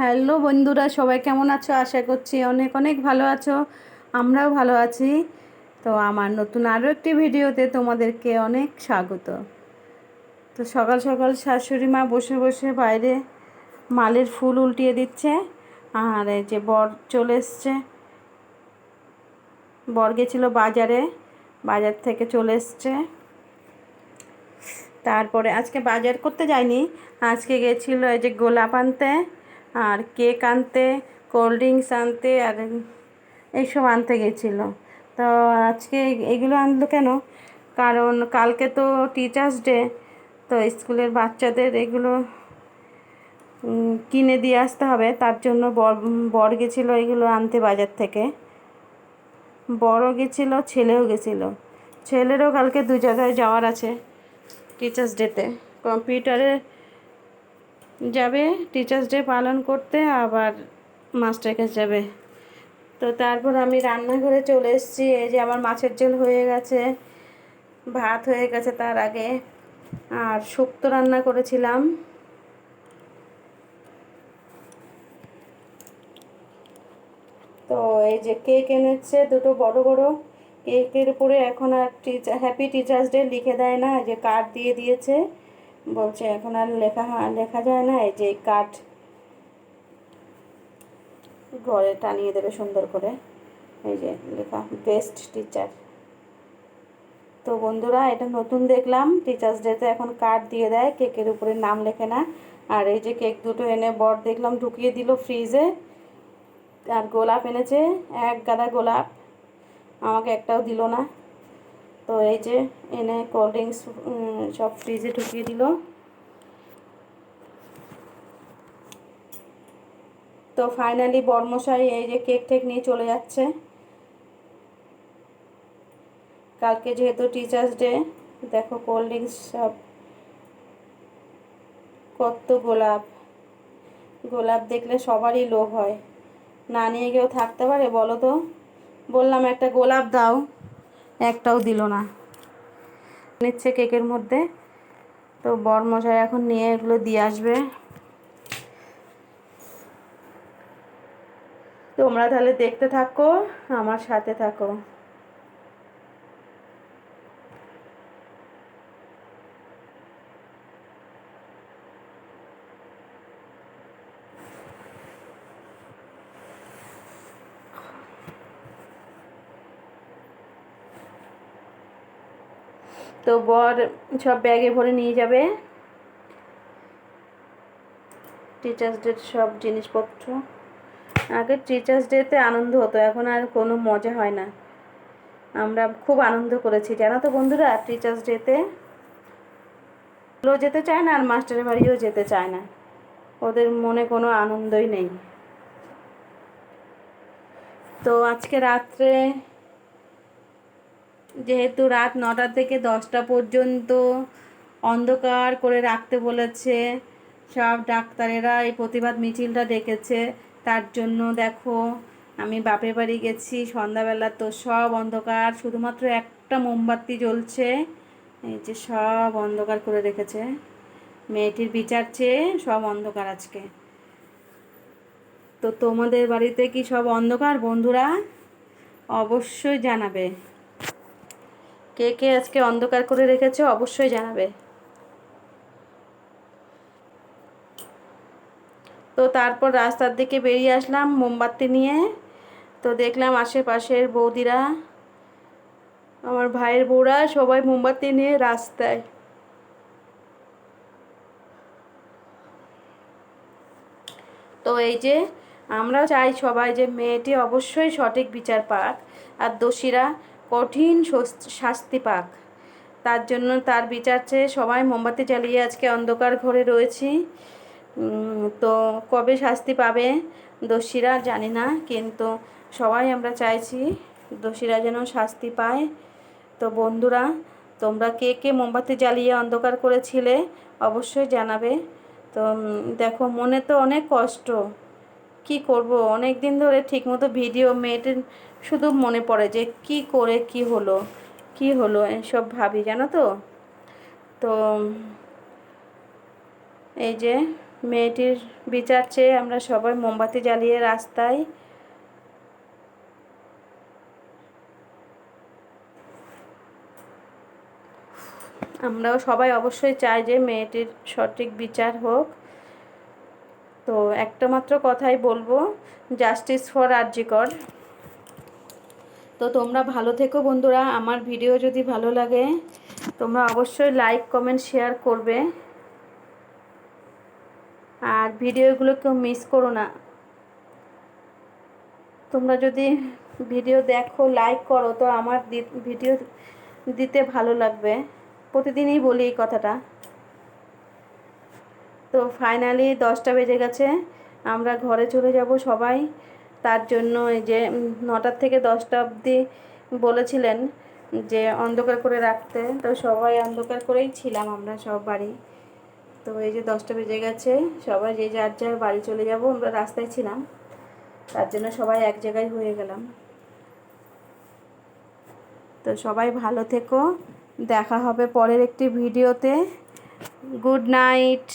Hello বন্ধুরা, সবাই কেমন আছো? আশা করছি অনেক অনেক ভালো আছো। আমরাও ভালো আছি। তো আমার নতুন আরও একটি ভিডিওতে তোমাদেরকে অনেক স্বাগত। তো সকাল সকাল শাশুড়ি মা বসে বসে বাইরে মালের ফুল উল্টিয়ে দিচ্ছে, আর এই যে বর চলে এসছে। বর গেছিল বাজারে, বাজার থেকে চলে এসছে। তারপরে আজকে বাজার করতে যায়নি আজকে গেছিল এই যে গোলাপ আনতে। আর কেক আনতে, কোল্ড ড্রিঙ্কস আনতে আর এইসব আনতে গেছিল। তো আজকে এগুলো আনলো কেন? কারণ কালকে তো টিচার্স ডে তো স্কুলের বাচ্চাদের এগুলো কিনে দিয়ে আসতে হবে। তার জন্য বর বর গেছিল এগুলো আনতে বাজার থেকে। বড়ও গেছিল, ছেলেও গেছিল। ছেলেরও কালকে দু জায়গায় যাওয়ার আছে টিচার্স ডেতে কম্পিউটারে যাবে টিচার্স ডে পালন করতে, আবার মাস্টার কাছে যাবে। তো তারপর আমি রান্নাঘরে চলে এসেছি, এই যে আমার মাছের ঝোল হয়ে গেছে, ভাত হয়ে গেছে তার আগে। আর শুক্তো রান্না করেছিলাম। তো এই যে কেক এনেছে, দুটো বড় বড় কেকের উপরে এখন আর টিচার হ্যাপি টিচার্স ডে লিখে দেয় না যে কার্ড দিয়ে দিয়েছে। বলছে, এখন আর লেখা লেখা যায় না, এই যে কার্ড ঘরে টানিয়ে দেবে সুন্দর করে। এই যে লেখা বেস্ট টিচার তো বন্ধুরা, এটা নতুন দেখলাম টিচার্স ডেতে এখন কার্ড দিয়ে দেয়, কেকের উপরে নাম লেখে না। আর এই যে কেক দুটো এনে বর দেখলাম, ঢুকিয়ে দিল ফ্রিজে। আর গোলাপ এনেছে, এক গাদা গোলাপ। আমাকে একটাও দিল না। তো এই যে এনে কোল্ড ড্রিঙ্কস সব ফ্রিজে ঢুকিয়ে দিল। তো ফাইনালি বর্মশাই এই যে কেক টেক নিয়ে চলে যাচ্ছে। কালকে যেহেতু টিচার্স ডে দেখো কোল্ড ড্রিঙ্কস সব কত গোলাপ। গোলাপ দেখলে সবারই লোভ হয়। না নিয়ে কেউ থাকতে পারে, বলো তো? বললাম একটা গোলাপ দাও। একটাও দিল না। নিচ্ছে কেকের মধ্যে। তো বরমশাই এখন নিয়ে এগুলো দিয়ে আসবে। তোমরা তাহলে দেখতে থাকো, আমার সাথে থাকো। তো বর সব ব্যাগে ভরে নিয়ে যাবে। টিচার্স ডে সব জিনিসপত্র। আগে টিচার্স ডেতে আনন্দ হতো, এখন আর কোনো মজা হয় না। আমরা খুব আনন্দ করেছি। জানো তো বন্ধুরা টিচার্স ডেতে যেতে চায় না আর মাস্টারের বাড়িও যেতে চায় না। ওদের মনে কোনো আনন্দই নেই। তো আজকে রাত্রে যেহেতু রাত নটা থেকে দশটা পর্যন্ত অন্ধকার করে রাখতে বলেছে। সব ডাক্তারেরা এই প্রতিবাদ মিছিলটা ডেকেছে। তার জন্য দেখো, আমি বাপের বাড়ি গেছি, সন্ধ্যাবেলা তো সব অন্ধকার, শুধুমাত্র একটা মোমবাতি জ্বলছে। এই যে সব অন্ধকার করে রেখেছে। মেয়েটির বিচার চেয়ে সব অন্ধকার আজকে। তো তোমাদের বাড়িতে কি সব অন্ধকার বন্ধুরা? অবশ্যই জানাবে। কে কে আজকে অন্ধকার করে রেখেছে অবশ্যই জানাবে। তো তারপর রাস্তার দিকে বেরিয়ে আসলাম মোমবাতি নিয়ে। তো দেখলাম আশেপাশের বৌদিরা, আমার ভাইয়ের বউরা সবাই মোমবাতি নিয়ে রাস্তায়। তো এই যে আমরা চাই সবাই যে মেয়েটি অবশ্যই সঠিক বিচার পাক আর দোষীরা কঠিন শাস্তি পাক। তার জন্য তার বিচার চেয়ে সবাই মোমবাতি জ্বালিয়ে আজকে অন্ধকার ঘরে রয়েছি। তো কবে শাস্তি পাবে দোষীরা জানি না, কিন্তু সবাই আমরা চাইছি দোষীরা যেন শাস্তি পায়। তো বন্ধুরা, তোমরা কে কে মোমবাতি জ্বালিয়ে অন্ধকার করেছিলে অবশ্যই জানাবে। তো দেখো, মনে তো অনেক কষ্ট। কি করব? অনেক দিন ধরে ঠিকমতো ভিডিও মেয়েটের শুধু মনে পড়ে যে কি করে কি হলো কি হলো এসব ভাবি, জানো তো? তো এই যে মেয়েটির বিচার চেয়ে আমরা সবাই মোমবাতি জ্বালিয়ে রাস্তায় আমরাও সবাই অবশ্যই চাই যে মেয়েটির সঠিক বিচার হোক। তো একটা মাত্র কথাই বলব জাস্টিস ফর আরজিকর তো তোমরা ভালো থেকো বন্ধুরা, আমার ভিডিও যদি ভালো লাগে, তোমরা অবশ্যই লাইক কমেন্ট শেয়ার করবে। আর ভিডিওগুলো কেউ মিস করো না। তোমরা যদি ভিডিও দেখো লাইক করো, তো আমার ভিডিও দিতে ভালো লাগবে। প্রতিদিনই বলি এই কথাটা। তো ফাইনালি দশটা বেজে গেছে। আমরা ঘরে চলে যাব সবাই। তার জন্য এই যে নটার থেকে দশটা অবধি বলেছিলেন যে, অন্ধকার করে রাখতে। তো সবাই অন্ধকার করেই ছিলাম আমরা সব বাড়ি। তো এই যে দশটা বেজে গেছে, সবাই যে যার যার বাড়ি চলে যাব, আমরা রাস্তায় ছিলাম। তার জন্য সবাই এক জায়গায় হয়ে গেলাম। তো সবাই ভালো থেকো। দেখা হবে পরের একটি ভিডিওতে। Good night.